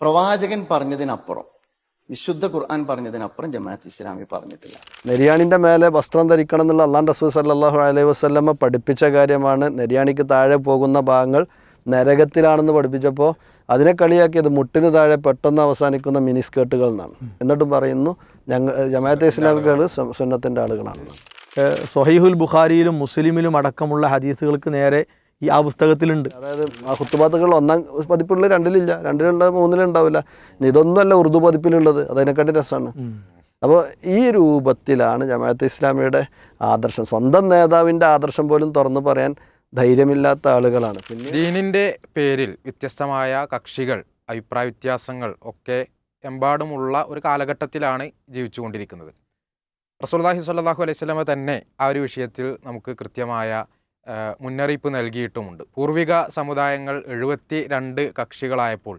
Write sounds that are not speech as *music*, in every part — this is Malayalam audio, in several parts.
പ്രവാചകൻ പറഞ്ഞതിനപ്പുറം വിശുദ്ധ ഖുർആൻ പറഞ്ഞതിനപ്പുറം ജമാഅത്ത് ഇസ്ലാമി പറഞ്ഞിട്ടില്ല. നെരിയാണിന്റെ മേലെ വസ്ത്രം ധരിക്കണം എന്നുള്ള അള്ളാൻ റസൂൽ സല്ലാഹു അലൈഹി വസ്ലമ്മ പഠിപ്പിച്ച കാര്യമാണ് നെര്യാണിക്ക് താഴെ പോകുന്ന ഭാഗങ്ങൾ നരകത്തിലാണെന്ന് പഠിപ്പിച്ചപ്പോൾ അതിനെ കളിയാക്കിയത് മുട്ടിന് താഴെ പെട്ടെന്ന് അവസാനിക്കുന്ന മിനി സ്കേർട്ടുകൾ എന്നാണ് എന്നിട്ടും പറയുന്നു ഞങ്ങൾ ജമാഅത്തെ ഇസ്ലാമികൾ സുന്നത്തിന്റെ ആളുകളാണ്. സൊഹൈഹുൽ ബുഖാരിയിലും മുസ്ലിമിലും അടക്കമുള്ള ഹദീസുകൾക്ക് നേരെ ഈ ആ പുസ്തകത്തിലുണ്ട്. അതായത് ആ കുത്തുപാത്തുകൾ ഒന്നാം പതിപ്പുള്ള രണ്ടിലില്ല. രണ്ടിലുണ്ട് മൂന്നിലുണ്ടാവില്ല ഇതൊന്നുമല്ല ഉറുദു പതിപ്പിലുള്ളത്. അതിനെക്കാട്ടി രസമാണ്. അപ്പോൾ ഈ രൂപത്തിലാണ് ജമാഅത്ത് ഇസ്ലാമിയുടെ ആദർശം. സ്വന്തം നേതാവിന്റെ ആദർശം പോലും തുറന്നു പറയാൻ ധൈര്യമില്ലാത്ത ആളുകളാണ്. പിന്നെ ദീനിന്റെ പേരിൽ വ്യത്യസ്തമായ കക്ഷികൾ അഭിപ്രായ വ്യത്യാസങ്ങൾ ഒക്കെ എമ്പാടുമുള്ള ഒരു കാലഘട്ടത്തിലാണ് ജീവിച്ചുകൊണ്ടിരിക്കുന്നത്. റസൂൽദാഹി സ്വല്ലാഹു അലൈഹി സ്വലമ തന്നെ ആ ഒരു വിഷയത്തിൽ നമുക്ക് കൃത്യമായ മുന്നറിയിപ്പ് നൽകിയിട്ടുമുണ്ട്. പൂർവിക സമുദായങ്ങൾ എഴുപത്തി രണ്ട് കക്ഷികളായപ്പോൾ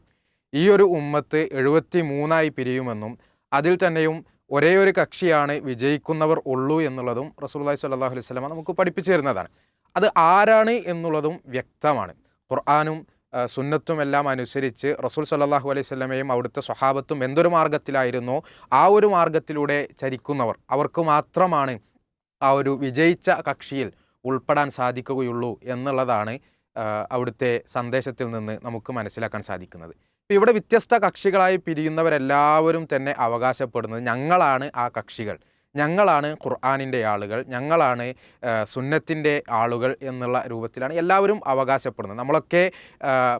ഈ ഒരു ഉമ്മത്ത് എഴുപത്തി മൂന്നായി പിരിയുമെന്നും അതിൽ തന്നെയും ഒരേ ഒരു കക്ഷിയാണ് വിജയിക്കുന്നവർ ഉള്ളൂ എന്നുള്ളതും റസൂൽദാഹി സ്വല്ലല്ലാഹു അലൈഹി സ്വലമ നമുക്ക് പഠിപ്പിച്ചു തരുന്നതാണ്. അത് ആരാണ് എന്നുള്ളതും വ്യക്തമാണ്. ഖുർആാനും സുന്നത്തും എല്ലാം അനുസരിച്ച് റസൂൽ സല്ലാഹു അലൈഹി സ്വലമയും അവിടുത്തെ സ്വഹാബത്തും എന്തൊരു മാർഗത്തിലായിരുന്നോ ആ ഒരു മാർഗത്തിലൂടെ ചരിക്കുന്നവർ. അവർക്ക് മാത്രമാണ് ആ ഒരു വിജയിച്ച കക്ഷിയിൽ ഉൾപ്പെടാൻ സാധിക്കുകയുള്ളൂ എന്നുള്ളതാണ് അവിടുത്തെ സന്ദേശത്തിൽ നിന്ന് നമുക്ക് മനസ്സിലാക്കാൻ സാധിക്കുന്നത്. ഇപ്പോൾ ഇവിടെ വ്യത്യസ്ത കക്ഷികളായി പിരിയുന്നവരെല്ലാവരും തന്നെ അവകാശപ്പെടുന്നത് ഞങ്ങളാണ് ആ കക്ഷികൾ. ഞങ്ങളാണ് ഖുർആാനിന്റെ ആളുകൾ ഞങ്ങളാണ് സുന്നത്തിന്റെ ആളുകൾ എന്നുള്ള രൂപത്തിലാണ് എല്ലാവരും അവകാശപ്പെടുന്നത്. നമ്മളൊക്കെ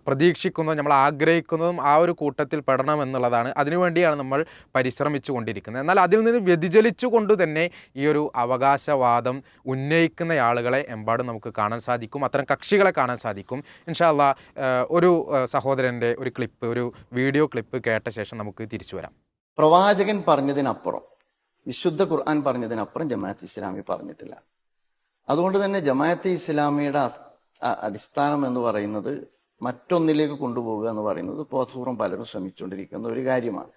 പ്രതീക്ഷിക്കുന്നതും നമ്മൾ ആഗ്രഹിക്കുന്നതും ആ ഒരു കൂട്ടത്തിൽ പെടണം എന്നുള്ളതാണ് അതിനുവേണ്ടിയാണ് നമ്മൾ പരിശ്രമിച്ചു കൊണ്ടിരിക്കുന്നത് എന്നാൽ അതിൽ നിന്ന് വ്യതിചലിച്ചു കൊണ്ട് തന്നെ ഈ ഒരു അവകാശവാദം ഉന്നയിക്കുന്ന ആളുകളെ എമ്പാടും നമുക്ക് കാണാൻ സാധിക്കും. അത്തരം കക്ഷികളെ കാണാൻ സാധിക്കും. ഇൻഷാല്ല ഒരു സഹോദരന്റെ ഒരു ക്ലിപ്പ് ഒരു വീഡിയോ ക്ലിപ്പ് കേട്ട ശേഷം നമുക്ക് തിരിച്ചു വരാം. പ്രവാചകൻ പറഞ്ഞതിനപ്പുറം വിശുദ്ധ ഖുർആൻ പറഞ്ഞതിനപ്പുറം ജമാഅത്ത് ഇസ്ലാമി പറഞ്ഞിട്ടില്ല. അതുകൊണ്ട് തന്നെ ജമാഅത്ത് ഇസ്ലാമിയുടെ അടിസ്ഥാനം എന്ന് പറയുന്നത് മറ്റൊന്നിലേക്ക് കൊണ്ടുപോകുക എന്ന് പറയുന്നത് ബോധപൂർവം പലരും ശ്രമിച്ചുകൊണ്ടിരിക്കുന്ന ഒരു കാര്യമാണ്.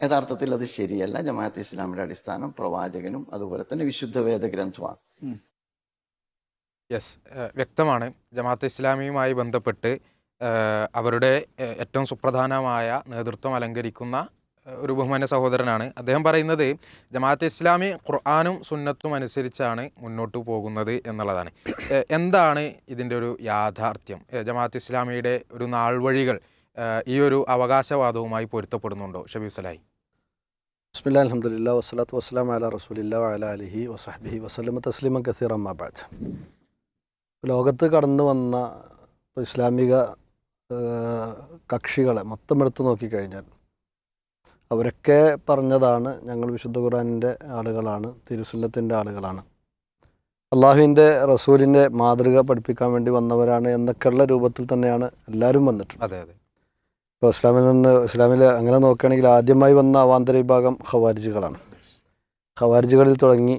യഥാർത്ഥത്തിൽ അത് ശരിയല്ല. ജമാഅത്ത് ഇസ്ലാമിയുടെ അടിസ്ഥാനം പ്രവാചകനും അതുപോലെ തന്നെ വിശുദ്ധ വേദഗ്രന്ഥമാണ് യെസ് വ്യക്തമാണ്. ജമാഅത്ത് ഇസ്ലാമിയുമായി ബന്ധപ്പെട്ട് അവരുടെ ഏറ്റവും സുപ്രധാനമായ നേതൃത്വം അലങ്കരിക്കുന്ന ഒരു ബഹുമാന സഹോദരനാണ്. അദ്ദേഹം പറയുന്നത് ജമാഅത്ത് ഇസ്ലാമി ഖുർആാനും സുന്നത്തും അനുസരിച്ചാണ് മുന്നോട്ട് പോകുന്നത് എന്നുള്ളതാണ്. എന്താണ് ഇതിന്റെ ഒരു യാഥാർത്ഥ്യം? ജമാഅത്ത് ഇസ്ലാമിയുടെ ഒരു നാൾവഴികൾ വഴികൾ ഈ ഒരു അവകാശവാദവുമായി പൊരുത്തപ്പെടുന്നുണ്ടോ? ഷബീബ് സലായി ബിസ്മില്ലാ അലഹമുല്ല വസ്സലാത്തു വസ്സലാം അല റസൂലില്ല അല അലിഹി വസഹബിഹി വസ്ലമ തസ്ലിമ കസീർ അമ്മാബാദ് ലോകത്ത് കടന്നു വന്ന ഇസ്ലാമിക കക്ഷികളെ മൊത്തം എടുത്തു നോക്കിക്കഴിഞ്ഞാൽ അവരൊക്കെ പറഞ്ഞതാണ് ഞങ്ങൾ വിശുദ്ധ ഖുറാനിന്റെ ആളുകളാണ് തിരുസുന്നത്തിന്റെ ആളുകളാണ്. അള്ളാഹുവിന്റെ റസൂലിന്റെ മാതൃക പഠിപ്പിക്കാൻ വേണ്ടി വന്നവരാണ് എന്നൊക്കെയുള്ള രൂപത്തിൽ തന്നെയാണ് എല്ലാവരും വന്നിട്ടുള്ളത്. അതെ അതെ. ഇപ്പോൾ ഇസ്ലാമിൽ നിന്ന് ഇസ്ലാമിൽ അങ്ങനെ നോക്കുകയാണെങ്കിൽ ആദ്യമായി വന്ന അവാന്തര വിഭാഗം ഖവാരിജുകളാണ്. ഖവാരിജുകളിൽ തുടങ്ങി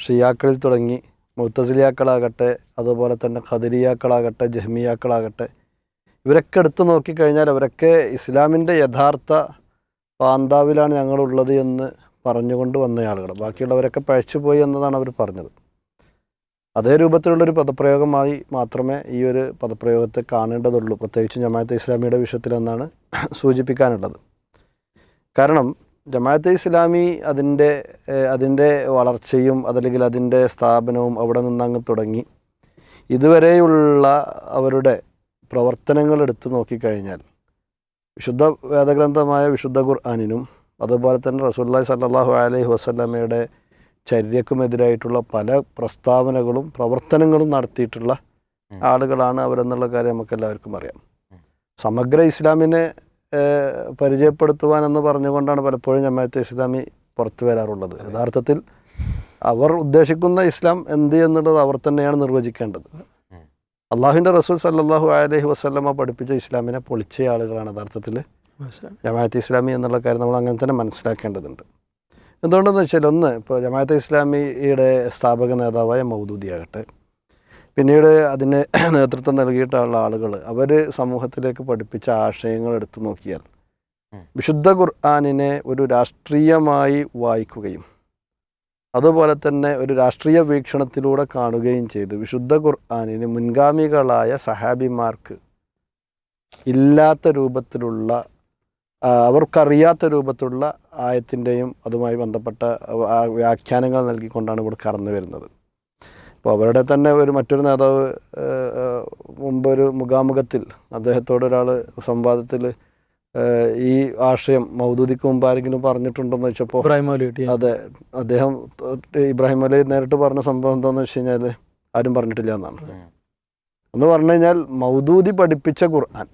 ഷിയാക്കളിൽ തുടങ്ങി മുത്തസിലിയാക്കളാകട്ടെ അതുപോലെ തന്നെ ഖദരിയാക്കളാകട്ടെ ജഹ്മിയാക്കളാകട്ടെ ഇവരൊക്കെ എടുത്തു നോക്കിക്കഴിഞ്ഞാൽ അവരൊക്കെ ഇസ്ലാമിന്റെ യഥാർത്ഥ പാന്താവിലാണ് ഞങ്ങളുള്ളത് എന്ന് പറഞ്ഞുകൊണ്ട് വന്ന ആളുകൾ. ബാക്കിയുള്ളവരൊക്കെ പഴച്ചുപോയി എന്നതാണ് അവർ പറഞ്ഞത്. അതേ രൂപത്തിലുള്ളൊരു പദപ്രയോഗമായി മാത്രമേ ഈ ഒരു പദപ്രയോഗത്തെ കാണേണ്ടതുള്ളൂ. പ്രത്യേകിച്ച് ജമാഅത്തെ ഇസ്ലാമിയുടെ വിഷയത്തിലെന്നാണ് സൂചിപ്പിക്കാനുള്ളത്. കാരണം ജമാഅത്തെ ഇസ്ലാമി അതിന്റെ അതിന്റെ വളർച്ചയും അതല്ലെങ്കിൽ അതിന്റെ സ്ഥാപനവും അവിടെ നിന്നങ്ങ് തുടങ്ങി ഇതുവരെയുള്ള അവരുടെ പ്രവർത്തനങ്ങൾ എടുത്തു നോക്കിക്കഴിഞ്ഞാൽ വിശുദ്ധ വേദഗ്രന്ഥമായ വിശുദ്ധ ഖുർആാനിനും അതുപോലെ തന്നെ റസൂല്ലായി സല്ലാഹു അലൈഹി വസ്ലമയുടെ ചര്യക്കുമെതിരായിട്ടുള്ള പല പ്രസ്താവനകളും പ്രവർത്തനങ്ങളും നടത്തിയിട്ടുള്ള. ആളുകളാണ് അവരെന്നുള്ള കാര്യം നമുക്ക് എല്ലാവർക്കും അറിയാം സമഗ്ര ഇസ്ലാമിനെ പരിചയപ്പെടുത്തുവാൻ എന്ന് പറഞ്ഞുകൊണ്ടാണ് പലപ്പോഴും ജമാഅത്തെ ഇസ്ലാമി പുറത്തു വരാറുള്ളത് യഥാർത്ഥത്തിൽ അവർ ഉദ്ദേശിക്കുന്ന ഇസ്ലാം എന്ത് എന്നുള്ളത് അവർ തന്നെയാണ് നിർവചിക്കേണ്ടത്. അള്ളാഹുവിന്റെ റസൂൽ സല്ലാഹു അലഹി വസ്ലമ പഠിപ്പിച്ച ഇസ്ലാമിനെ പൊളിച്ച ആളുകളാണ് യഥാർത്ഥത്തിൽ ജമാഅത്ത് ഇസ്ലാമി എന്നുള്ള കാര്യം നമ്മൾ അങ്ങനെ തന്നെ മനസ്സിലാക്കേണ്ടതുണ്ട്. എന്തുകൊണ്ടെന്ന് വെച്ചാൽ ഒന്ന് ഇപ്പോൾ ജമാഅത്ത് ഇസ്ലാമിയുടെ സ്ഥാപക നേതാവായ മൗദൂദിയാകട്ടെ. പിന്നീട് അതിന് *clears throat* നേതൃത്വം നൽകിയിട്ടുള്ള ആളുകൾ അവർ സമൂഹത്തിലേക്ക് പഠിപ്പിച്ച ആശയങ്ങൾ എടുത്തു നോക്കിയാൽ വിശുദ്ധ ഖുർആാനിനെ ഒരു രാഷ്ട്രീയമായി വായിക്കുകയും അതുപോലെ തന്നെ ഒരു രാഷ്ട്രീയ വീക്ഷണത്തിലൂടെ കാണുകയും ചെയ്തു. വിശുദ്ധ ഖുർആാനിന് മുൻഗാമികളായ സഹാബിമാർക്ക് ഇല്ലാത്ത രൂപത്തിലുള്ള അവർക്കറിയാത്ത രൂപത്തിലുള്ള ആയത്തിന്റെയും അതുമായി ബന്ധപ്പെട്ട വ്യാഖ്യാനങ്ങൾ നൽകിക്കൊണ്ടാണ് ഇവിടെ കടന്നു വരുന്നത്. അപ്പോൾ അവരുടെ തന്നെ ഒരു മറ്റൊരു നേതാവ് മുമ്പൊരു മുഖാമുഖത്തിൽ അദ്ദേഹത്തോടൊരാൾ സംവാദത്തിൽ ഈ ആശയം മൗദൂദിക്ക് മുമ്പ് ആരെങ്കിലും പറഞ്ഞിട്ടുണ്ടെന്ന് വെച്ചപ്പോൾ ഇബ്രാഹിം മൗലവി അതെ അദ്ദേഹം ഇബ്രാഹിം അലി നേരിട്ട് പറഞ്ഞ സംഭവം എന്താണെന്ന് വെച്ച് കഴിഞ്ഞാൽ ആരും പറഞ്ഞിട്ടില്ല എന്നാണ്. എന്ന് പറഞ്ഞു കഴിഞ്ഞാൽ മൗദൂദി പഠിപ്പിച്ച ഖുർആൻ.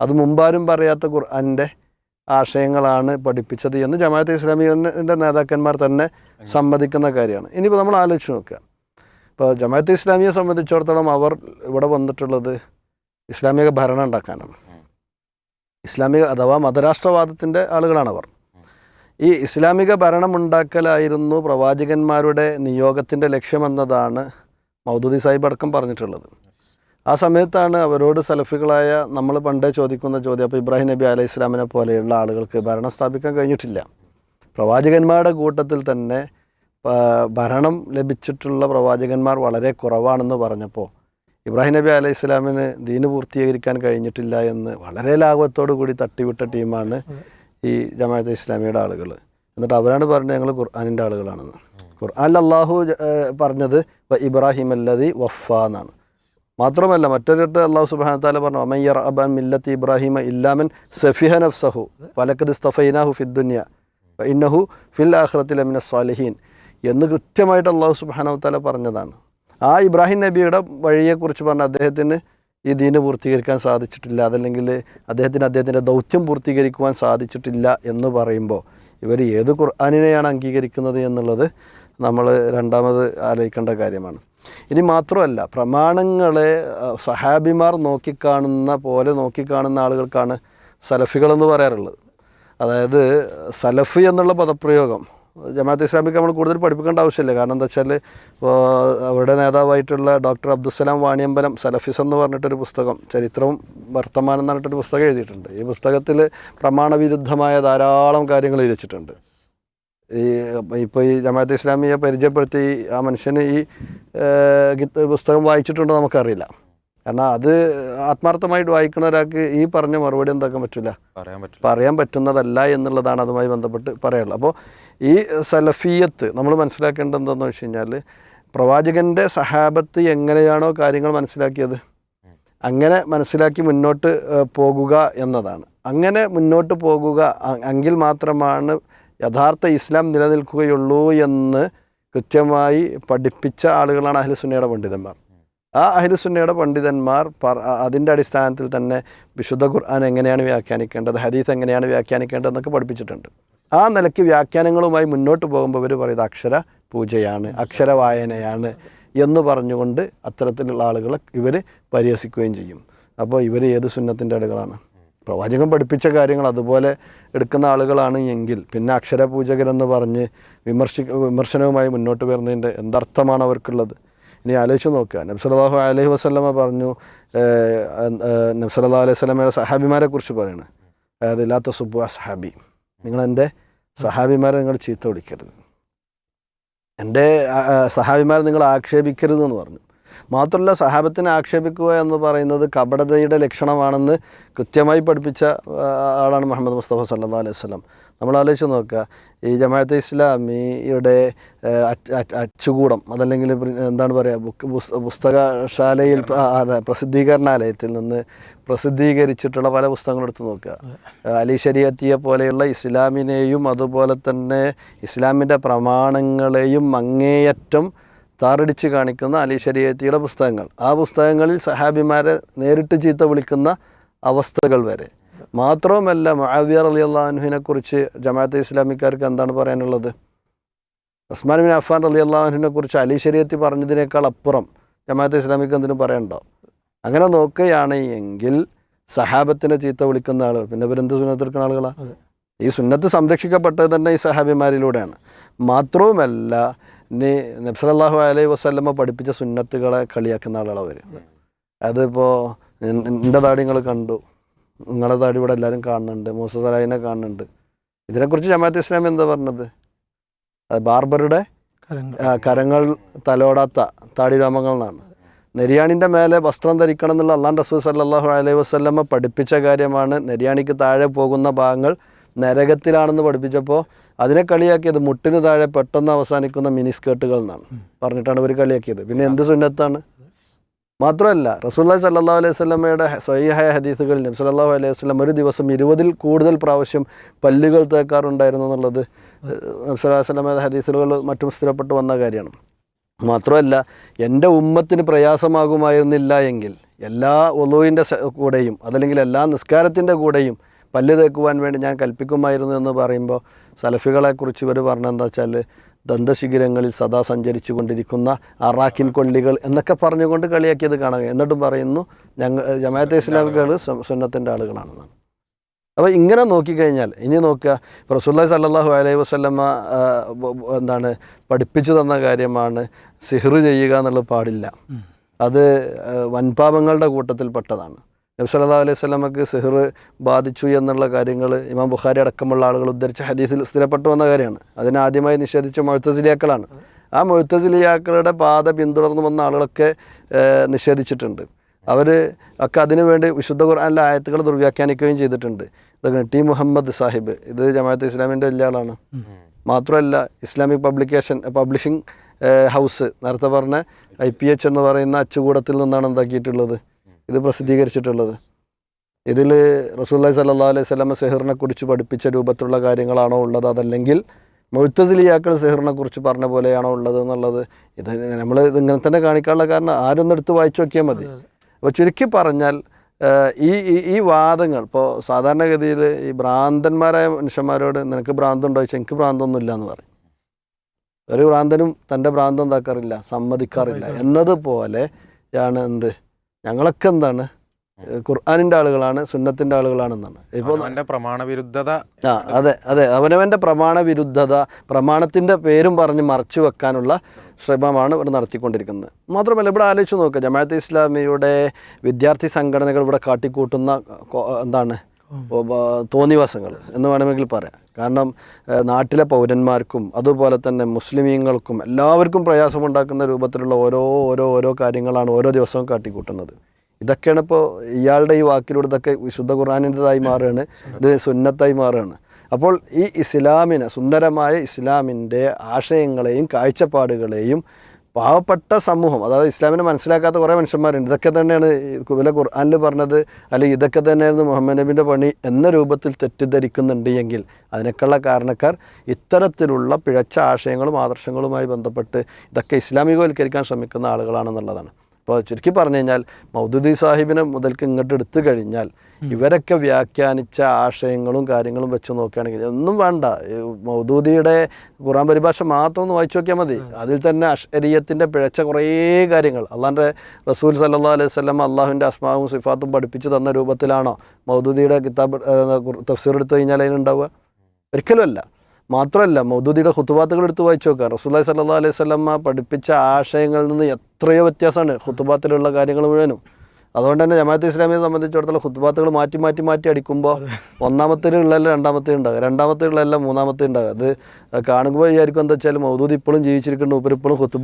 അത് മുമ്പാരും പറയാത്ത ഖുർആന്റെ ആശയങ്ങളാണ് പഠിപ്പിച്ചത് എന്ന് ജമാഅത്ത് ഇസ്ലാമിയുടെ നേതാക്കന്മാർ തന്നെ സമ്മതിക്കുന്ന കാര്യമാണ്. ഇനിയിപ്പോൾ നമ്മൾ ആലോചിച്ച് നോക്കുക. ഇപ്പോൾ ജമാഅത്ത് ഇസ്ലാമിയെ സംബന്ധിച്ചിടത്തോളം അവർ ഇവിടെ വന്നിട്ടുള്ളത് ഇസ്ലാമിക ഭരണം ഉണ്ടാക്കാനാണ്. ഇസ്ലാമിക അഥവാ മതരാഷ്ട്രവാദത്തിന്റെ ആളുകളാണവർ. ഈ ഇസ്ലാമിക ഭരണമുണ്ടാക്കലായിരുന്നു പ്രവാചകന്മാരുടെ നിയോഗത്തിന്റെ ലക്ഷ്യമെന്നതാണ് മൗദൂദി സാഹിബ് അടക്കം പറഞ്ഞിട്ടുള്ളത്. ആ സമയത്താണ് അവരോട് സലഫികളായ നമ്മൾ പണ്ടേ ചോദിക്കുന്ന ചോദ്യം അപ്പോൾ ഇബ്രാഹിം നബി അലൈഹി ഇസ്ലാമിനെ പോലെയുള്ള ആളുകൾക്ക് ഭരണം സ്ഥാപിക്കാൻ കഴിഞ്ഞിട്ടില്ല? പ്രവാചകന്മാരുടെ കൂട്ടത്തിൽ തന്നെ ഭരണം ലഭിച്ചിട്ടുള്ള പ്രവാചകന്മാർ വളരെ കുറവാണെന്ന് പറഞ്ഞപ്പോൾ ഇബ്രാഹിം നബി അലൈഹി ഇസ്ലാമിന് ദീന് പൂർത്തീകരിക്കാൻ കഴിഞ്ഞിട്ടില്ല എന്ന് വളരെ ലാഘവത്തോടു കൂടി തട്ടിവിട്ട ടീമാണ് ഈ ജമാഅത്ത് ഇസ്ലാമിയുടെ ആളുകൾ. എന്നിട്ട് അവരാണ് പറഞ്ഞത് ഞങ്ങൾ ഖുർആാനിന്റെ ആളുകളാണെന്ന്. ഖുർആാനിൽ അള്ളാഹു പറഞ്ഞത് ഇബ്രാഹിം അല്ലതി വഫ എന്നാണ്. മാത്രമല്ല മറ്റൊരിടത്ത് അള്ളാഹു സുബാന താല പറഞ്ഞു അമയ്യർ അബാൻ മില്ലത്ത് ഇബ്രാഹിമ ഇല്ലാമൻ സഫിഹ നഫ്സഹു വലക്കത് സ്തഫൈനാഹു ഫിദ്ദുന്യ ഇന്നഹു ഫിൽ ആഹ്റത്തിൽ അമിന സ്വാലിഹീൻ എന്ന് കൃത്യമായിട്ട് അള്ളാഹു സുബാനവത്താല താല പറഞ്ഞതാണ്. ആ ഇബ്രാഹിം നബിയുടെ വഴിയെക്കുറിച്ച് പറഞ്ഞ അദ്ദേഹത്തിന് ഈ ദീന് പൂർത്തീകരിക്കാൻ സാധിച്ചിട്ടില്ല. അതല്ലെങ്കിൽ അദ്ദേഹത്തിന് അദ്ദേഹത്തിന്റെ ദൗത്യം പൂർത്തീകരിക്കുവാൻ സാധിച്ചിട്ടില്ല എന്ന് പറയുമ്പോൾ ഇവർ ഏത് ഖുർആാനിനെയാണ് അംഗീകരിക്കുന്നത് എന്നുള്ളത് നമ്മൾ രണ്ടാമത് ആലോചിക്കേണ്ട കാര്യമാണ്. ഇനി മാത്രമല്ല പ്രമാണങ്ങളെ സഹാബിമാർ നോക്കിക്കാണുന്ന പോലെ നോക്കിക്കാണുന്ന ആളുകൾക്കാണ് സലഫികളെന്ന് പറയാറുള്ളത്. അതായത് സലഫ് എന്നുള്ള പദപ്രയോഗം ജമാഅത്ത് ഇസ്ലാമിക്ക് നമ്മൾ കൂടുതൽ പഠിപ്പിക്കേണ്ട ആവശ്യമില്ല. കാരണം എന്താ വെച്ചാൽ ഇപ്പോൾ അവരുടെ നേതാവായിട്ടുള്ള ഡോക്ടർ അബ്ദുസ്സലാം വാണിയമ്പലം സലഫിസം എന്ന് പറഞ്ഞിട്ടൊരു പുസ്തകം ചരിത്രവും വർത്തമാനം എന്ന് പറഞ്ഞിട്ടൊരു പുസ്തകം എഴുതിയിട്ടുണ്ട്. ഈ പുസ്തകത്തിൽ പ്രമാണവിരുദ്ധമായ ധാരാളം കാര്യങ്ങൾ എഴുതിച്ചിട്ടുണ്ട് ഈ ഇപ്പോൾ ഈ ജമാഅത്ത് ഇസ്ലാമിയെ പരിചയപ്പെടുത്തി ആ മനുഷ്യന് ഈ പുസ്തകം വായിച്ചിട്ടുണ്ടോ നമുക്കറിയില്ല. കാരണം അത് ആത്മാർത്ഥമായിട്ട് വായിക്കുന്ന ഒരാൾക്ക് ഈ പറഞ്ഞ മറുപടി എന്താക്കാൻ പറ്റില്ല പറയാൻ പറ്റില്ല. പറയാൻ പറ്റുന്നതല്ല എന്നുള്ളതാണ് അതുമായി ബന്ധപ്പെട്ട് പറയാനുള്ളത്. അപ്പോൾ ഈ സലഫിയത്ത് നമ്മൾ മനസ്സിലാക്കേണ്ടത് എന്താണെന്ന് വെച്ച് കഴിഞ്ഞാൽ പ്രവാചകന്റെ സഹാബത്ത് എങ്ങനെയാണോ കാര്യങ്ങൾ മനസ്സിലാക്കിയത്. അങ്ങനെ മനസ്സിലാക്കി മുന്നോട്ട് പോകുക എന്നതാണ്. അങ്ങനെ മുന്നോട്ട് പോകുക എങ്കിൽ മാത്രമാണ് യഥാർത്ഥ ഇസ്ലാം നിലനിൽക്കുകയുള്ളൂ എന്ന് കൃത്യമായി പഠിപ്പിച്ച ആളുകളാണ് അഹ്ലുസുന്നയുടെ പണ്ഡിതന്മാർ. ആ അഹിലുസുന്നയുടെ പണ്ഡിതന്മാർ പറ അതിന്റെ അടിസ്ഥാനത്തിൽ തന്നെ വിശുദ്ധ ഖുർആൻ എങ്ങനെയാണ് വ്യാഖ്യാനിക്കേണ്ടത് ഹദീസ് എങ്ങനെയാണ് വ്യാഖ്യാനിക്കേണ്ടത് എന്നൊക്കെ പഠിപ്പിച്ചിട്ടുണ്ട്. ആ നിലയ്ക്ക് വ്യാഖ്യാനങ്ങളുമായി മുന്നോട്ട് പോകുമ്പോൾ ഇവർ പറയുന്നത് അക്ഷര പൂജയാണ് അക്ഷര വായനയാണ് എന്ന് പറഞ്ഞുകൊണ്ട് അത്തരത്തിലുള്ള ആളുകളെ ഇവർ പരിഹസിക്കുകയും ചെയ്യും. അപ്പോൾ ഇവർ ഏത് സുന്നത്തിന്റെ ആളുകളാണ്? പ്രവാചകൻ പഠിപ്പിച്ച കാര്യങ്ങൾ അതുപോലെ എടുക്കുന്ന ആളുകളാണ് എങ്കിൽ പിന്നെ അക്ഷരപൂജകരെന്ന് പറഞ്ഞ് വിമർശി വിമർശനവുമായി മുന്നോട്ട് വരുന്നതിന്റെ എന്തർത്ഥമാണ് അവർക്കുള്ളത്? ഇനി ആലോചിച്ച് നോക്കുക. നബ്സലാഹു അലഹി വസ്ലമ പറഞ്ഞു നബ്സലാ അലൈഹി സ്വലമയുടെ സഹാബിമാരെ കുറിച്ച് പറയണ്. അതായത് ഇല്ലാത്ത സുബു സഹാബി നിങ്ങളെന്റെ സഹാബിമാരെ നിങ്ങൾ ചീത്ത വിളിക്കരുത്. എന്റെ സഹാബിമാരെ നിങ്ങൾ ആക്ഷേപിക്കരുത് എന്ന് പറഞ്ഞു. മാത്രമല്ല സഹാബത്തിനെ ആക്ഷേപിക്കുക എന്ന് പറയുന്നത് കപടതയുടെ ലക്ഷണമാണെന്ന് കൃത്യമായി പഠിപ്പിച്ച ആളാണ് മുഹമ്മദ് മുസ്തഫ സല്ലാ അലൈഹി സ്വലം നമ്മൾ ആലോചിച്ച് നോക്കുക. ഈ ജമാഅത്തെ ഇസ്ലാമിയുടെ അച്ചുകൂടം അതല്ലെങ്കിൽ എന്താണ് പറയുക പുസ്തകശാലയിൽ അതെ പ്രസിദ്ധീകരണാലയത്തിൽ നിന്ന് പ്രസിദ്ധീകരിച്ചിട്ടുള്ള പല പുസ്തകങ്ങളും എടുത്ത് നോക്കുക. അലി ശരിയത്തിയെ പോലെയുള്ള ഇസ്ലാമിനെയും അതുപോലെ തന്നെ ഇസ്ലാമിന്റെ പ്രമാണങ്ങളെയും അങ്ങേയറ്റം താറടിച്ച് കാണിക്കുന്ന അലി ശരിയത്തിയുടെ പുസ്തകങ്ങൾ. ആ പുസ്തകങ്ങളിൽ സഹാബിമാരെ നേരിട്ട് ചീത്ത വിളിക്കുന്ന അവസ്ഥകൾ വരെ. മാത്രവുമല്ല മഹാവിയർ അലി അള്ളാഹുവിനെ കുറിച്ച് ജമാഅത്തെ ഇസ്ലാമിക്കാർക്ക് എന്താണ് പറയാനുള്ളത്? ഉസ്മാൻ ബിൻ അഫാൻ അലി അള്ളാഹുവിനെ കുറിച്ച് അലി ശരീഅത്തി പറഞ്ഞതിനേക്കാൾ അപ്പുറം ജമാഅത്തെ ഇസ്ലാമിക്ക് എന്തിനും പറയണ്ടോ അങ്ങനെ നോക്കുകയാണ് എങ്കിൽ സഹാബത്തിനെ ചീത്ത വിളിക്കുന്ന ആളുകൾ പിന്നെ ഇവരെന്ത് സുന്നത്തെടുക്കുന്ന ആളുകളാണ് ഈ സുന്നത്ത് സംരക്ഷിക്കപ്പെട്ടത് തന്നെ ഈ സഹാബിമാരിലൂടെയാണ്. മാത്രവുമല്ല നീ നബ്സലാഹു അലൈഹി വസ്ലമ്മ പഠിപ്പിച്ച സുന്നത്തുകളെ കളിയാക്കുന്ന ആളുകളാണ് അവർ അതിപ്പോൾ എന്റെ താടി നിങ്ങൾ കണ്ടു. നിങ്ങളെ താടി ഇവിടെ എല്ലാവരും കാണുന്നുണ്ട് മൂസ സലാഹിനെ കാണുന്നുണ്ട്. ഇതിനെക്കുറിച്ച് ജമാഅത്ത് ഇസ്ലാം എന്താ പറഞ്ഞത്? അത് ബാർബറുടെ കരങ്ങൾ. തലോടാത്ത താടി രോമങ്ങൾ എന്നാണ്. നെരിയാണിന്റെ മേലെ വസ്ത്രം ധരിക്കണം എന്നുള്ള അള്ളാൻ റസൂൽ സല്ലാഹു അലൈഹി വസ്ലമ്മ പഠിപ്പിച്ച കാര്യമാണ് നെരിയാണിക്ക് താഴെ പോകുന്ന ഭാഗങ്ങൾ നരകത്തിലാണെന്ന് പഠിപ്പിച്ചപ്പോൾ അതിനെ കളിയാക്കിയത് മുട്ടിന് താഴെ പെട്ടെന്ന് അവസാനിക്കുന്ന മിനി സ്കേർട്ടുകൾ എന്നാണ്. പറഞ്ഞിട്ടാണ് ഇവർ കളിയാക്കിയത്. പിന്നെ എന്ത് സുന്നത്താണ്? മാത്രമല്ല റസൂല്ലാ സല്ലാ അലൈഹി സ്വലമയുടെ സ്വയഹായ ഹദീസുകളിൽ നബി സല്ലല്ലാഹു അലൈഹി വസ്ലം ഒരു ദിവസം ഇരുപതിൽ കൂടുതൽ പ്രാവശ്യം പല്ലുകൾ തേക്കാറുണ്ടായിരുന്നു എന്നുള്ളത് നബി സല്ലല്ലാഹു അലൈഹി വസല്ലമയുടെ ഹദീസുകൾ മറ്റും സ്ഥിരപ്പെട്ട് വന്ന കാര്യമാണ്. മാത്രമല്ല എന്റെ ഉമ്മത്തിന് പ്രയാസമാകുമായിരുന്നില്ല എങ്കിൽ എല്ലാ ഒലുവിന്റെ കൂടെയും അതല്ലെങ്കിൽ എല്ലാ നിസ്കാരത്തിന്റെ കൂടെയും പല്ല് തേക്കുവാൻ വേണ്ടി ഞാൻ കൽപ്പിക്കുമായിരുന്നു എന്ന് പറയുമ്പോൾ സലഫികളെക്കുറിച്ച് ഇവർ പറഞ്ഞെന്താ വെച്ചാൽ ദന്തശിഖിരങ്ങളിൽ സദാ സഞ്ചരിച്ചു കൊണ്ടിരിക്കുന്ന അറാക്കിൻ കൊള്ളികൾ എന്നൊക്കെ പറഞ്ഞുകൊണ്ട് കളിയാക്കിയത് കാണുക എന്നിട്ടും പറയുന്നു ഞങ്ങൾ ജമാഅത്തെ ഇസ്ലാമികൾ സുന്നത്തിന്റെ ആളുകളാണെന്നാണ്. അപ്പോൾ ഇങ്ങനെ നോക്കിക്കഴിഞ്ഞാൽ ഇനി നോക്കുക റസൂല്ലാ സല്ലാഹു അലൈഹി വസ്ലമ്മ എന്താണ് പഠിപ്പിച്ചു തന്ന കാര്യമാണ് സിഹ്റ് ചെയ്യുക എന്നുള്ളത് പാടില്ല. അത് വൻപാപങ്ങളുടെ കൂട്ടത്തിൽപ്പെട്ടതാണ്. നബി സല്ലാ അലൈഹി സ്വലമക്ക് സിഹർ ബാധിച്ചു എന്നുള്ള കാര്യങ്ങൾ ഇമാം ബുഖാരി അടക്കമുള്ള ആളുകൾ ഉദ്ധരിച്ച ഹദീസിൽ സ്ഥിരപ്പെട്ടു വന്ന കാര്യമാണ്. അതിനാദ്യമായി നിഷേധിച്ച മൊഴുത്തസിലിയാക്കളാണ് ആ മൊഴുത്തസിലിയാക്കളുടെ പാത പിന്തുടർന്നു വന്ന ആളുകളൊക്കെ നിഷേധിച്ചിട്ടുണ്ട്. അവർ ഒക്കെ അതിനുവേണ്ടി വിശുദ്ധ ഖുർആാനിലെ ആയത്തുകൾ ദുർവ്യാഖ്യാനിക്കുകയും ചെയ്തിട്ടുണ്ട്. ഇതൊക്കെ ടി മുഹമ്മദ് സാഹിബ് ഇത് ജമാഅത്ത് ഇസ്ലാമിന്റെ വലിയ ആളാണ്. മാത്രമല്ല ഇസ്ലാമിക് പബ്ലിക്കേഷൻ പബ്ലിഷിംഗ് ഹൗസ് നേരത്തെ പറഞ്ഞ ഐ പി എച്ച് എന്ന് പറയുന്ന അച്ചുകൂടത്തിൽ നിന്നാണ് എന്താക്കിയിട്ടുള്ളത്. ഇത് പ്രസിദ്ധീകരിച്ചിട്ടുള്ളത്. ഇതിൽ റസൂല്ലായി സല്ലാ അലൈഹി സ്വലമ സെഹറിനെ കുറിച്ച് പഠിപ്പിച്ച രൂപത്തിലുള്ള കാര്യങ്ങളാണോ ഉള്ളത്? അതല്ലെങ്കിൽ മൊഴുത്തസിലിയാക്കൾ സെഹറിനെ കുറിച്ച് പറഞ്ഞ പോലെയാണോ ഉള്ളത് എന്നുള്ളത്? ഇത് നമ്മൾ ഇങ്ങനെ തന്നെ കാണിക്കാനുള്ള കാരണം ആരൊന്നും എടുത്ത് വായിച്ചു നോക്കിയാൽ മതി. അപ്പോൾ ചുരുക്കി പറഞ്ഞാൽ ഈ ഈ- ഈ വാദങ്ങൾ ഇപ്പോൾ സാധാരണഗതിയിൽ ഈ ഭ്രാന്തന്മാരായ മനുഷ്യന്മാരോട് നിനക്ക് ഭ്രാന്തുണ്ടോ ചോദിച്ചാൽ എനിക്ക് ഭ്രാന്തൊന്നുമില്ല എന്ന് പറയും. ഒരു ഭ്രാന്തനും തന്റെ ഭ്രാന്തം എന്താക്കാറില്ല സമ്മതിക്കാറില്ല. എന്നതുപോലെ ആണ് എന്ത്? ഞങ്ങളൊക്കെ എന്താണ്? ഖുർആാനിന്റെ ആളുകളാണ് സുന്നത്തിന്റെ ആളുകളാണെന്നാണ് ഇപ്പോൾ പ്രമാണവിരുദ്ധത പ്രമാണ വിരുദ്ധത ആ അതെ അതെ. അവനവന്റെ പ്രമാണവിരുദ്ധത പ്രമാണത്തിന്റെ പ്രമാണത്തിന്റെ പേരും പറഞ്ഞ് മറച്ചു വെക്കാനുള്ള ശ്രമമാണ് ഇവർ നടത്തിക്കൊണ്ടിരിക്കുന്നത്. മാത്രമല്ല ഇവിടെ ആലോചിച്ച് നോക്കുക ജമാഅത്ത് ഇസ്ലാമിയുടെ വിദ്യാർത്ഥി സംഘടനകൾ ഇവിടെ കാട്ടിക്കൂട്ടുന്ന എന്താണ്? തോന്നിവാസങ്ങൾ എന്ന് വേണമെങ്കിൽ പറയാം. കാരണം നാട്ടിലെ പൗരന്മാർക്കും അതുപോലെ തന്നെ മുസ്ലിമീങ്ങൾക്കും എല്ലാവർക്കും പ്രയാസമുണ്ടാക്കുന്ന രൂപത്തിലുള്ള ഓരോ ഓരോ ഓരോ കാര്യങ്ങളാണ് ഓരോ ദിവസവും കാട്ടിക്കൂട്ടുന്നത്. ഇതൊക്കെയാണ് ഇപ്പോൾ ഇയാളുടെ ഈ വാക്കിലൂടെ ഇതൊക്കെ വിശുദ്ധ ഖുറാനിന്റെതായി മാറുകയാണ്. ഇത് സുന്നത്തായി മാറുകയാണ്. അപ്പോൾ ഈ ഇസ്ലാമിനെ സുന്ദരമായ ഇസ്ലാമിന്റെ ആശയങ്ങളെയും കാഴ്ചപ്പാടുകളെയും പാവപ്പെട്ട സമൂഹം അതായത് ഇസ്ലാമിനെ മനസ്സിലാക്കാത്ത കുറേ മനുഷ്യന്മാരുണ്ട്. ഇതൊക്കെ തന്നെയാണ് വില ഖുർആാനിൽ പറഞ്ഞത് അല്ലെങ്കിൽ ഇതൊക്കെ തന്നെയായിരുന്നു മുഹമ്മദ് നബിന്റെ പണി എന്ന രൂപത്തിൽ തെറ്റിദ്ധരിക്കുന്നുണ്ട് എങ്കിൽ അതിനൊക്കെയുള്ള കാരണക്കാർ ഇത്തരത്തിലുള്ള പിഴച്ച ആശയങ്ങളും ആദർശങ്ങളുമായി ബന്ധപ്പെട്ട് ഇതൊക്കെ ഇസ്ലാമികവൽക്കരിക്കാൻ ശ്രമിക്കുന്ന ആളുകളാണെന്നുള്ളതാണ്. അപ്പോൾ ചുരുക്കി പറഞ്ഞു കഴിഞ്ഞാൽ മൗദുദി സാഹിബിനെ മുതൽക്ക് ഇങ്ങോട്ട് എടുത്തു കഴിഞ്ഞാൽ ഇവരൊക്കെ വ്യാഖ്യാനിച്ച ആശയങ്ങളും കാര്യങ്ങളും വെച്ച് നോക്കുകയാണെങ്കിൽ ഒന്നും വേണ്ട. മൗദൂദിയുടെ ഖുറാൻ പരിഭാഷ മാത്രം ഒന്ന് വായിച്ചു നോക്കിയാൽ മതി. അതിൽ തന്നെ അഷരീയത്തിന്റെ പിഴച്ച കുറേ കാര്യങ്ങൾ. അള്ളാന്റെ റസൂൽ സല്ലാ അലൈഹി സ്വലം അള്ളാഹുവിന്റെ അസ്മാവും സിഫാത്തും പഠിപ്പിച്ചു തന്ന രൂപത്തിലാണോ മൗദൂദിയുടെ കിതാബ് തഫ്സീർ എടുത്തു കഴിഞ്ഞാൽ അതിനുണ്ടാവുക ഒരിക്കലുമല്ല മാത്രമല്ല മൗദൂദിയുടെ ഹുത്തുബാത്തുകൾ എടുത്ത് വായിച്ചു നോക്കുക. റസൂല്ലായി സല്ലാ അലൈഹി സ്വലമ്മ പഠിപ്പിച്ച ആശയങ്ങളിൽ നിന്ന് എത്രയോ വ്യത്യാസമാണ് ഹുത്തുബാത്തിലുള്ള കാര്യങ്ങൾ മുഴുവനും. അതുകൊണ്ട് തന്നെ ജമാഅത്ത് ഇസ്ലാമിയെ സംബന്ധിച്ചിടത്തോളം ഹുദ്ബാത്തുകൾ മാറ്റി മാറ്റി മാറ്റി അടിക്കുമ്പോൾ ഒന്നാമത്തെ ഉള്ളതല്ല രണ്ടാമത്തെ ഉണ്ടാകുക. രണ്ടാമത്തെ ഉള്ളതല്ല മൂന്നാമത്തെ ഉണ്ടാകുക. അത് കാണുമ്പോൾ വിചാരിക്കും എന്താ വെച്ചാൽ മൗദൂദ് ഇപ്പോഴും ജീവിച്ചിരിക്കുന്നു ഉപരി ഇപ്പോഴും ഹുത്ത്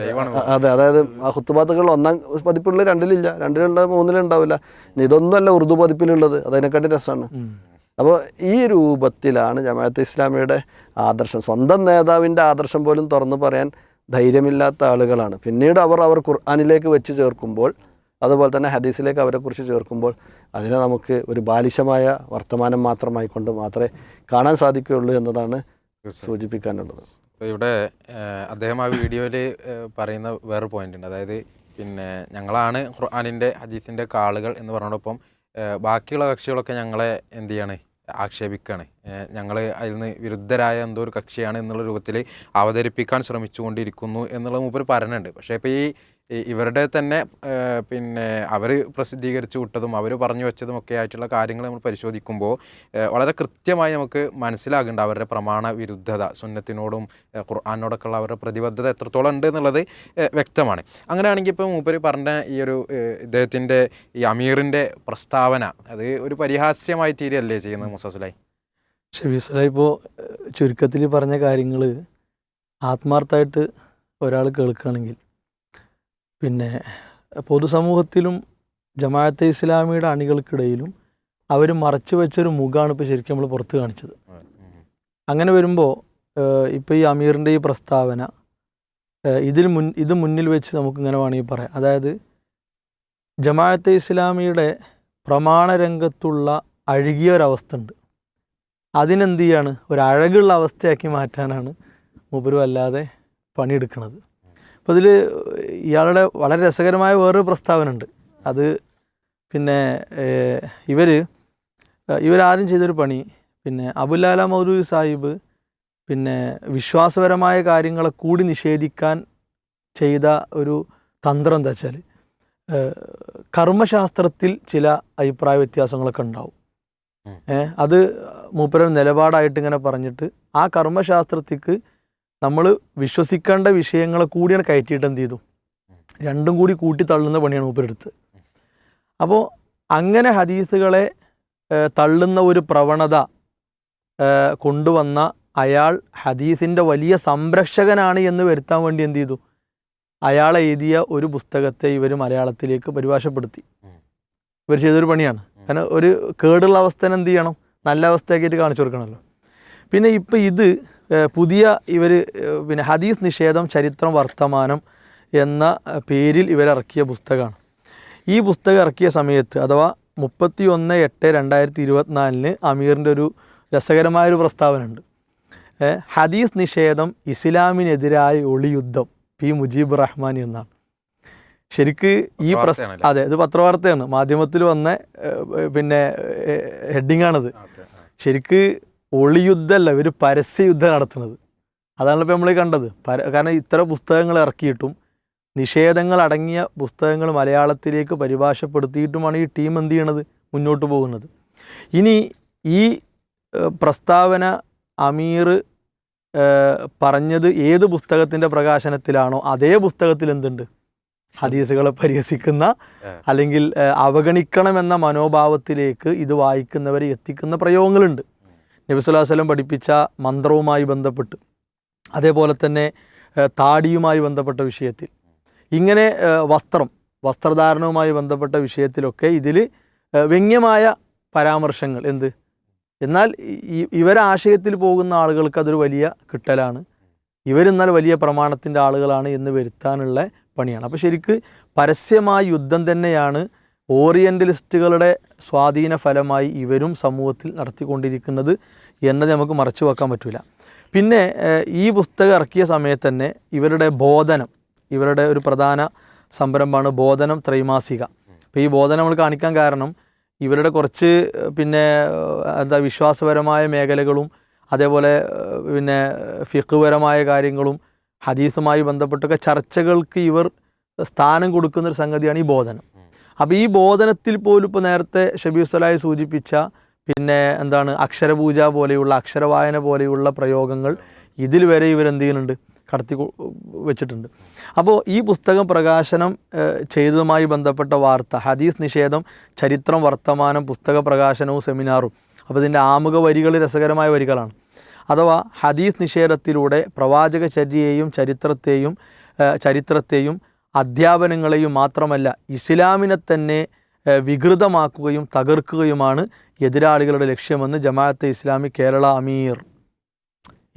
ലൈവാണ് അതെ അതായത് ആ ഹുത്തുബാത്തുകൾ ഒന്നാം പതിപ്പുള്ള രണ്ടിലില്ല. രണ്ടിലുണ്ട് മൂന്നിലുണ്ടാവില്ല ഇതൊന്നുമല്ല ഉറുദു പതിപ്പിലുള്ളത്. അതിനെക്കാട്ടി രസമാണ്. അപ്പോൾ ഈ രൂപത്തിലാണ് ജമാഅത്ത് ഇസ്ലാമിയുടെ ആദർശം. സ്വന്തം നേതാവിന്റെ ആദർശം പോലും തുറന്നു പറയാൻ ധൈര്യമില്ലാത്ത ആളുകളാണ്. പിന്നീട് അവർ അവർ ഖുർആാനിലേക്ക് വെച്ച് ചേർക്കുമ്പോൾ അതുപോലെ തന്നെ ഹദീസിലേക്ക് അവരെക്കുറിച്ച് ചേർക്കുമ്പോൾ അതിനെ നമുക്ക് ഒരു ബാലിശമായ വർത്തമാനം മാത്രമായിക്കൊണ്ട് മാത്രമേ കാണാൻ സാധിക്കുകയുള്ളൂ എന്നതാണ് സൂചിപ്പിക്കാനുള്ളത്. അപ്പോൾ ഇവിടെ അദ്ദേഹം ആ വീഡിയോയിൽ പറയുന്ന വേറെ പോയിന്റ് ഉണ്ട്. അതായത് പിന്നെ ഞങ്ങളാണ് ഖുർആാനിന്റെ ഹദീസിന്റെ കാളുകൾ എന്ന് പറഞ്ഞോടൊപ്പം ബാക്കിയുള്ള കക്ഷികളൊക്കെ ഞങ്ങളെ എന്ത് ചെയ്യാണ്? ആക്ഷേപിക്കുകയാണ് ഞങ്ങൾ അതിൽ നിന്ന് വിരുദ്ധരായ എന്തോ ഒരു കക്ഷിയാണ് എന്നുള്ള രൂപത്തിൽ അവതരിപ്പിക്കാൻ ശ്രമിച്ചുകൊണ്ടിരിക്കുന്നു എന്നുള്ള മൂപ്പർ പറയുന്നുണ്ട് പക്ഷേ ഇപ്പോൾ ഈ ഇവരുടെ തന്നെ പിന്നെ അവർ പ്രസിദ്ധീകരിച്ചു വിട്ടതും അവർ പറഞ്ഞു വെച്ചതും ഒക്കെ ആയിട്ടുള്ള കാര്യങ്ങൾ നമ്മൾ പരിശോധിക്കുമ്പോൾ വളരെ കൃത്യമായി നമുക്ക് മനസ്സിലാകുന്നുണ്ട് അവരുടെ പ്രമാണ വിരുദ്ധത സുന്നത്തിനോടും ഖുർആാനോടൊക്കെയുള്ള അവരുടെ പ്രതിബദ്ധത എത്രത്തോളം ഉണ്ട് എന്നുള്ളത് വ്യക്തമാണ്. അങ്ങനെയാണെങ്കിൽ ഇപ്പോൾ മൂപ്പര് പറഞ്ഞ ഈ ഒരു ഇദ്ദേഹത്തിന്റെ ഈ അമീറിന്റെ പ്രസ്താവന അത് ഒരു പരിഹാസ്യമായി തീരുകയല്ലേ ചെയ്യുന്നത് മുസസുലായി ഷബീസുലായി ഇപ്പോൾ ചുരുക്കത്തിൽ പറഞ്ഞ കാര്യങ്ങൾ ആത്മാർത്ഥമായിട്ട് ഒരാൾ കേൾക്കുകയാണെങ്കിൽ പിന്നെ പൊതുസമൂഹത്തിലും ജമാഅത്തെ ഇസ്ലാമിയുടെ അണികൾക്കിടയിലും അവർ മറച്ചു വെച്ചൊരു മുഖമാണ് ഇപ്പോൾ ശരിക്കും നമ്മൾ പുറത്ത് കാണിച്ചത്. അങ്ങനെ വരുമ്പോൾ ഇപ്പോൾ ഈ അമീറിന്റെ ഈ പ്രസ്താവന ഇതിൽ മുൻ ഇത് മുന്നിൽ വെച്ച് നമുക്ക് ഇങ്ങനെ വേണമെങ്കിൽ പറയാം. അതായത് ജമാഅത്തെ ഇസ്ലാമിയുടെ പ്രമാണരംഗത്തുള്ള അഴുകിയ ഒരവസ്ഥ ഉണ്ട് അതിനെന്ത് ചെയ്യാണ്? ഒരു അഴകുള്ള അവസ്ഥയാക്കി മാറ്റാനാണ് മുബരു അല്ലാതെ പണിയെടുക്കുന്നത് അപ്പോൾ ഇതിൽ ഇയാളുടെ വളരെ രസകരമായ വേറൊരു പ്രസ്താവന ഉണ്ട് അത് പിന്നെ ഇവർ ഇവരാരും ചെയ്തൊരു പണി പിന്നെ അബുലാല മൗലൂദ് സാഹിബ് പിന്നെ വിശ്വാസപരമായ കാര്യങ്ങളെ കൂടി നിഷേധിക്കാൻ ചെയ്ത ഒരു തന്ത്രം എന്താ വെച്ചാൽ കർമ്മശാസ്ത്രത്തിൽ ചില അഭിപ്രായ വ്യത്യാസങ്ങളൊക്കെ ഉണ്ടാവും. ഏഹ് അത് മൂപ്പരൊരു നിലപാടായിട്ട് ഇങ്ങനെ പറഞ്ഞിട്ട് ആ കർമ്മശാസ്ത്രത്തിക്ക് നമ്മൾ വിശ്വസിക്കേണ്ട വിഷയങ്ങളെ കൂടിയാണ് കയറ്റിയിട്ട് എന്ത് ചെയ്തു? രണ്ടും കൂടി കൂട്ടി തള്ളുന്ന പണിയാണ് മൂപ്പരെടുത്ത് അപ്പോൾ അങ്ങനെ ഹദീസുകളെ തള്ളുന്ന ഒരു പ്രവണത കൊണ്ടുവന്ന അയാൾ ഹദീസിന്റെ വലിയ സംരക്ഷകനാണ് എന്ന് വരുത്താൻ വേണ്ടി എന്ത് ചെയ്തു? അയാൾ എഴുതിയ ഒരു പുസ്തകത്തെ ഇവർ മലയാളത്തിലേക്ക് പരിഭാഷപ്പെടുത്തി. ഇവർ ചെയ്തൊരു പണിയാണ്. കാരണം ഒരു കേടുള്ള അവസ്ഥനെ എന്ത് ചെയ്യണം? നല്ല അവസ്ഥയാക്കിയിട്ട് കാണിച്ചു കൊടുക്കണമല്ലോ. പിന്നെ ഇപ്പം ഇത് പുതിയ ഇവർ പിന്നെ ഹദീസ് നിഷേധം ചരിത്രം വർത്തമാനം എന്ന പേരിൽ ഇവരിറക്കിയ പുസ്തകമാണ്. ഈ പുസ്തകം ഇറക്കിയ സമയത്ത് അഥവാ മുപ്പത്തി ഒന്ന് എട്ട് രണ്ടായിരത്തി ഇരുപത്തിനാലിന് അമീറിന്റെ ഒരു രസകരമായൊരു പ്രസ്താവന ഉണ്ട് ഹദീസ് നിഷേധം ഇസ്ലാമിനെതിരായ ഒളിയുദ്ധം പി മുജീബ് റഹ്മാൻ എന്നാണ്. ശരിക്ക് ഈ പ്രസ് അതെ ഇത് പത്രവാർത്തയാണ്. മാധ്യമത്തിൽ വന്ന പിന്നെ ഹെഡിങ്ങാണത്. ശരിക്ക് ഒളിയുദ്ധമല്ല ഇവർ പരസ്യയുദ്ധം നടത്തുന്നത്. അതാണ് ഇപ്പോൾ നമ്മൾ കണ്ടത്. പര കാരണം ഇത്ര പുസ്തകങ്ങൾ ഇറക്കിയിട്ടും നിഷേധങ്ങൾ അടങ്ങിയ പുസ്തകങ്ങൾ മലയാളത്തിലേക്ക് പരിഭാഷപ്പെടുത്തിയിട്ടുമാണ് ഈ ടീം എന്ത് ചെയ്യണത്? മുന്നോട്ട് പോകുന്നത്. ഇനി ഈ പ്രസ്താവന അമീർ പറഞ്ഞത് ഏത് പുസ്തകത്തിന്റെ പ്രകാശനത്തിലാണോ അതേ പുസ്തകത്തിൽ എന്തുണ്ട്? ഹദീസുകളെ പരിഹസിക്കുന്ന അല്ലെങ്കിൽ അവഗണിക്കണമെന്ന മനോഭാവത്തിലേക്ക് ഇത് വായിക്കുന്നവരെ എത്തിക്കുന്ന പ്രയോഗങ്ങളുണ്ട്. നബി സ്വല്ലല്ലാഹു അലൈഹി വസല്ലം പഠിപ്പിച്ച മന്ത്രവുമായി ബന്ധപ്പെട്ട് അതേപോലെ തന്നെ താടിയുമായി ബന്ധപ്പെട്ട വിഷയത്തിൽ. ഇങ്ങനെ വസ്ത്രം വസ്ത്രധാരണവുമായി ബന്ധപ്പെട്ട വിഷയത്തിലൊക്കെ ഇതിൽ വ്യംഗ്യമായ പരാമർശങ്ങൾ എന്ത്? എന്നാൽ ഇവരാശയത്തിൽ പോകുന്ന ആളുകൾക്ക് അതൊരു വലിയ കിട്ടലാണ്. ഇവരെന്നാൽ വലിയ പ്രമാണത്തിന്റെ ആളുകളാണ് എന്ന് വരുത്താനുള്ള പണിയാണ്. അപ്പോൾ ശരിക്ക് പരസ്യമായ യുദ്ധം തന്നെയാണ് ഓറിയന്റലിസ്റ്റുകളുടെ സ്വാധീന ഫലമായി ഇവരും സമൂഹത്തിൽ നടത്തിക്കൊണ്ടിരിക്കുന്നത് എന്നത് നമുക്ക് മറച്ചു വെക്കാൻ പറ്റില്ല പിന്നെ ഈ പുസ്തകം ഇറക്കിയ സമയത്ത് തന്നെ ഇവരുടെ ബോധനം ഇവരുടെ ഒരു പ്രധാന സംരംഭമാണ് ബോധനം ത്രൈമാസിക. അപ്പോൾ ഈ ബോധനം നമ്മൾ കാണിക്കാൻ കാരണം ഇവരുടെ കുറച്ച് പിന്നെ എന്താ വിശ്വാസപരമായ മേഖലകളും അതേപോലെ പിന്നെ ഫിഖുപരമായ കാര്യങ്ങളും ഹദീസുമായി ബന്ധപ്പെട്ടൊക്കെ ചർച്ചകൾക്ക് ഇവർ സ്ഥാനം കൊടുക്കുന്നൊരു സംഗതിയാണ് ഈ ബോധനം. അപ്പോൾ ഈ ബോധനത്തിൽ പോലും ഇപ്പോൾ നേരത്തെ ഷബീർ സ്വലായി സൂചിപ്പിച്ച പിന്നെ എന്താണ് അക്ഷരപൂജ പോലെയുള്ള അക്ഷരവായന പോലെയുള്ള പ്രയോഗങ്ങൾ ഇതിൽ വരെ ഇവരെന്ത് ചെയ്യുന്നുണ്ട്? കടത്തി വെച്ചിട്ടുണ്ട്. അപ്പോൾ ഈ പുസ്തകം പ്രകാശനം ചെയ്തതുമായി ബന്ധപ്പെട്ട വാർത്ത ഹദീസ് നിഷേധം ചരിത്രം വർത്തമാനം പുസ്തക പ്രകാശനവും സെമിനാറും അപ്പോൾ ഇതിന്റെ ആമുഖ വരികൾ രസകരമായ വരികളാണ്. അഥവാ ഹദീസ് നിഷേധത്തിലൂടെ പ്രവാചക ചര്യയെയും ചരിത്രത്തെയും ചരിത്രത്തെയും അധ്യാപനങ്ങളെയും മാത്രമല്ല ഇസ്ലാമിനെ തന്നെ വികൃതമാക്കുകയും തകർക്കുകയുമാണ് എതിരാളികളുടെ ലക്ഷ്യമെന്ന് ജമാഅത്തെ ഇസ്ലാമി കേരള അമീർ.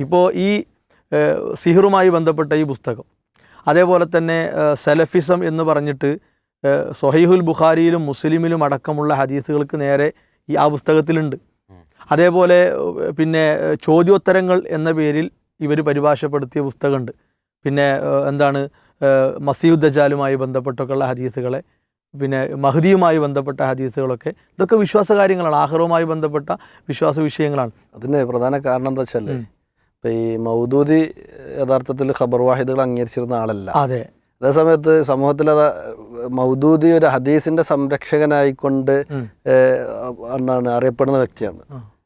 ഇപ്പോൾ ഈ സിഹറുമായി ബന്ധപ്പെട്ട ഈ പുസ്തകം അതേപോലെ തന്നെ സെലഫിസം എന്ന് പറഞ്ഞിട്ട് സൊഹൈഹുൽ ബുഖാരിയിലും മുസ്ലിമിലും അടക്കമുള്ള ഹദീസുകൾക്ക് നേരെ ഈ ആ പുസ്തകത്തിലുണ്ട്. അതേപോലെ പിന്നെ ചോദ്യോത്തരങ്ങൾ എന്ന പേരിൽ ഇവർ പരിഭാഷപ്പെടുത്തിയ പുസ്തകമുണ്ട്. പിന്നെ എന്താണ് മസീദ് ദജാലുമായി ബന്ധപ്പെട്ടൊക്കെയുള്ള ഹദീസുകളെ പിന്നെ മഹദിയുമായി ബന്ധപ്പെട്ട ഹദീസുകളൊക്കെ ഇതൊക്കെ വിശ്വാസ കാര്യങ്ങളാണ് ആഹ്റവുമായി ബന്ധപ്പെട്ട വിശ്വാസ വിഷയങ്ങളാണ്. അതിന് പ്രധാന കാരണം എന്താ വെച്ചാൽ ഇപ്പം ഈ മൗദൂദി യഥാർത്ഥത്തിൽ ഖബർ വാഹിദുകൾ അംഗീകരിച്ചിരുന്ന ആളല്ല. അതെ. അതേസമയത്ത് സമൂഹത്തിൽ അത് മൗദൂദി ഒരു ഹദീസിന്റെ സംരക്ഷകനായിക്കൊണ്ട്. എന്നാണ് അറിയപ്പെടുന്ന വ്യക്തിയാണ്.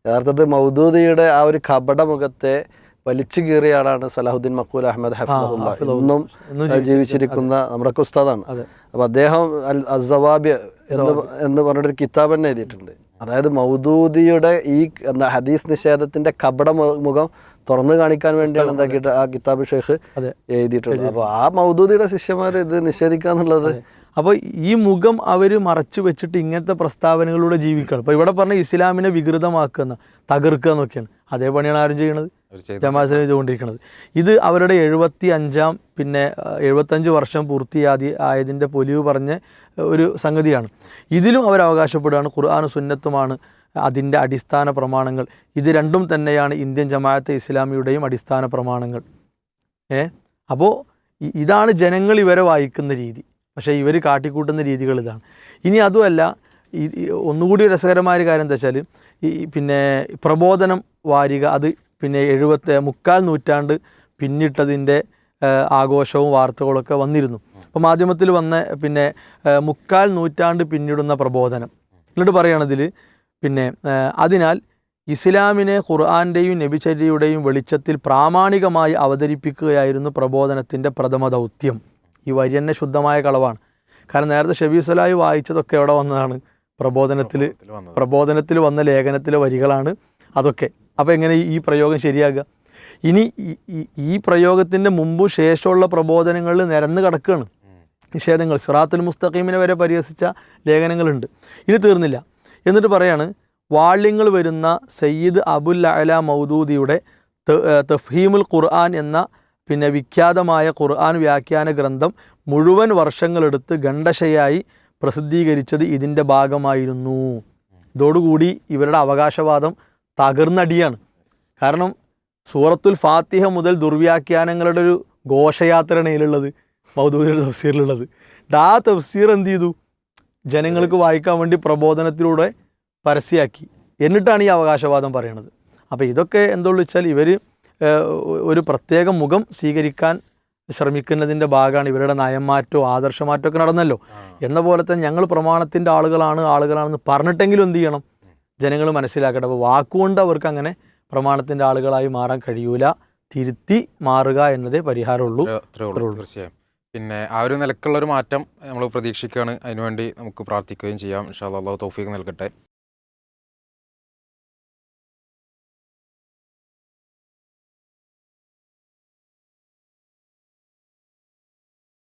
യഥാർത്ഥത്തിൽ മൗദൂദിയുടെ ആ ഒരു കപടമുഖത്തെ വലിച്ചു കീറിയ ആളാണ് സലാഹുദ്ദീൻ മക്കൂൽ അഹമ്മദ് ഹഫീദുള്ള. ഇന്നും ജീവിച്ചിരിക്കുന്ന നമ്മുടെ ഉസ്താദാണ്. അതെ. അപ്പൊ അദ്ദേഹം അൽ അസവാബി എന്ന് പറഞ്ഞൊരു പറഞ്ഞിട്ടൊരു കിതാബ് തന്നെ എഴുതിയിട്ടുണ്ട്. അതായത് മൗദൂദിയുടെ ഈ എന്താ ഹദീസ് നിഷേധത്തിന്റെ കപട മുഖം തുറന്നു കാണിക്കാൻ വേണ്ടിയാണ് എന്താക്കിയിട്ട് ആ കിതാബ് ഷെയ്ഖ് അതെ. എഴുതിയിട്ടുള്ളത്. അപ്പോൾ ആ മൗദൂദിയുടെ ശിഷ്യന്മാർ ഇത് നിഷേധിക്കുക എന്നുള്ളത് അപ്പോൾ ഈ മുഖം അവർ മറച്ചു വെച്ചിട്ട് ഇങ്ങനത്തെ പ്രസ്താവനകളിലൂടെ ജീവിക്കണം അപ്പോൾ ഇവിടെ പറഞ്ഞ ഇസ്ലാമിനെ വികൃതമാക്കുന്ന തകർക്കുക എന്നൊക്കെയാണ്. അതേ പണിയാണ് ആരും ചെയ്യണത് ജമാസിനെ ചെയ്ത ചെയ്തുകൊണ്ടിരിക്കുന്നത്. ഇത് അവരുടെ എഴുപത്തി അഞ്ചാം പിന്നെ എഴുപത്തഞ്ച് വർഷം പൂർത്തിയാതി ആയതിന്റെ പൊലിവ് പറഞ്ഞ ഒരു സംഗതിയാണ്. ഇതിലും അവർ അവകാശപ്പെടുകയാണ്. ഖുർആാനും സുന്നത്തുമാണ് അതിന്റെ അടിസ്ഥാന പ്രമാണങ്ങൾ. ഇത് രണ്ടും തന്നെയാണ് ഇന്ത്യൻ ജമാഅത്തെ ഇസ്ലാമിയുടെയും അടിസ്ഥാന പ്രമാണങ്ങൾ. ഏ അപ്പോൾ ഇതാണ് ജനങ്ങൾ ഇവരെ വായിക്കുന്ന രീതി. പക്ഷേ ഇവർ കാട്ടിക്കൂട്ടുന്ന രീതികൾ ഇതാണ്. ഇനി അതുമല്ല ഈ ഒന്നുകൂടി രസകരമായ ഒരു കാര്യം എന്താ വെച്ചാൽ ഈ പിന്നെ പ്രബോധനം വാരിക അത് പിന്നെ എഴുപത്തി മുക്കാൽ നൂറ്റാണ്ട് പിന്നിട്ടതിന്റെ ആഘോഷവും വാർത്തകളൊക്കെ വന്നിരുന്നു. അപ്പോൾ മാധ്യമത്തിൽ വന്ന പിന്നെ മുക്കാൽ നൂറ്റാണ്ട് പിന്നിടുന്ന പ്രബോധനം. എന്നിട്ട് പറയണതിൽ പിന്നെ അതിനാൽ ഇസ്ലാമിനെ ഖുർആാന്റെയും നബിചര്യയുടെയും വെളിച്ചത്തിൽ പ്രാമാണികമായി അവതരിപ്പിക്കുകയായിരുന്നു പ്രബോധനത്തിന്റെ പ്രഥമ ദൗത്യം ഈ വരി തന്നെ ശുദ്ധമായ കളവാണ്. കാരണം നേരത്തെ ഷബീസലായി വായിച്ചതൊക്കെ എവിടെ വന്നതാണ്? പ്രബോധനത്തിൽ പ്രബോധനത്തിൽ വന്ന ലേഖനത്തിലെ വരികളാണ് അതൊക്കെ. അപ്പോൾ എങ്ങനെ ഈ പ്രയോഗം ശരിയാകുക ഇനി ഈ- പ്രയോഗത്തിന്റെ മുമ്പും ശേഷമുള്ള പ്രബോധനങ്ങളിൽ നിരന്ന് കിടക്കുകയാണ് നിഷേധങ്ങൾ സിറാത്തുൽ മുസ്തഖീമിനെ വരെ പരിഹസിച്ച ലേഖനങ്ങളുണ്ട്. ഇനി തീർന്നില്ല. എന്നിട്ട് പറയാണ് വാള്യങ്ങൾ വരുന്ന സയ്യിദ് അബുൽ അല മൗദൂദിയുടെ തഫീമുൽ തഫ്ഹീമുൽ ഖുർആൻ എന്ന പിന്നെ വിഖ്യാതമായ ഖുർആൻ വ്യാഖ്യാന ഗ്രന്ഥം മുഴുവൻ വർഷങ്ങളെടുത്ത് ഖണ്ഡശയായി പ്രസിദ്ധീകരിച്ചത് ഇതിന്റെ ഭാഗമായിരുന്നു. ഇതോടുകൂടി ഇവരുടെ അവകാശവാദം തകർന്നടിയാണ്. കാരണം സൂറത്തുൽ ഫാത്തിഹ മുതൽ ദുർവ്യാഖ്യാനങ്ങളുടെ ഒരു ഘോഷയാത്രയാണ് ഇതിലുള്ളത് മൗദൂദിയുടെ തഫ്സീറിലുള്ളത് ആ തഫ്സീർ എന്ത് ചെയ്തു? ജനങ്ങൾക്ക് വായിക്കാൻ വേണ്ടി പ്രബോധനത്തിലൂടെ പരസ്യമാക്കി. എന്നിട്ടാണ് ഈ അവകാശവാദം പറയണത്. അപ്പോൾ ഇതൊക്കെ എന്തുള്ളൂ വെച്ചാൽ ഇവർ ഒരു പ്രത്യേക മുഖം സ്വീകരിക്കാൻ ശ്രമിക്കുന്നതിന്റെ ഭാഗമാണ് ഇവരുടെ നയംമാറ്റവും ആദർശമാറ്റവും ഒക്കെ നടന്നല്ലോ. എന്ന പോലെ തന്നെ ഞങ്ങൾ പ്രമാണത്തിന്റെ ആളുകളാണ് ആളുകളാണെന്ന് പറഞ്ഞിട്ടെങ്കിലും എന്ത് ചെയ്യണം? ജനങ്ങൾ മനസ്സിലാക്കട്ടെ. അപ്പോൾ വാക്കുകൊണ്ട് അവർക്ക് അങ്ങനെ പ്രമാണത്തിന്റെ ആളുകളായി മാറാൻ കഴിയൂല. തിരുത്തി മാറുക എന്നതേ പരിഹാരമുള്ളൂ. തീർച്ചയായും. പിന്നെ ആ ഒരു നിലക്കുള്ള ഒരു മാറ്റം നമ്മൾ പ്രതീക്ഷിക്കുകയാണ്. അതിനുവേണ്ടി നമുക്ക് പ്രാർത്ഥിക്കുകയും ചെയ്യാം. ഇൻഷാ അള്ളാഹു തൗഫീഖ് നൽകട്ടെ.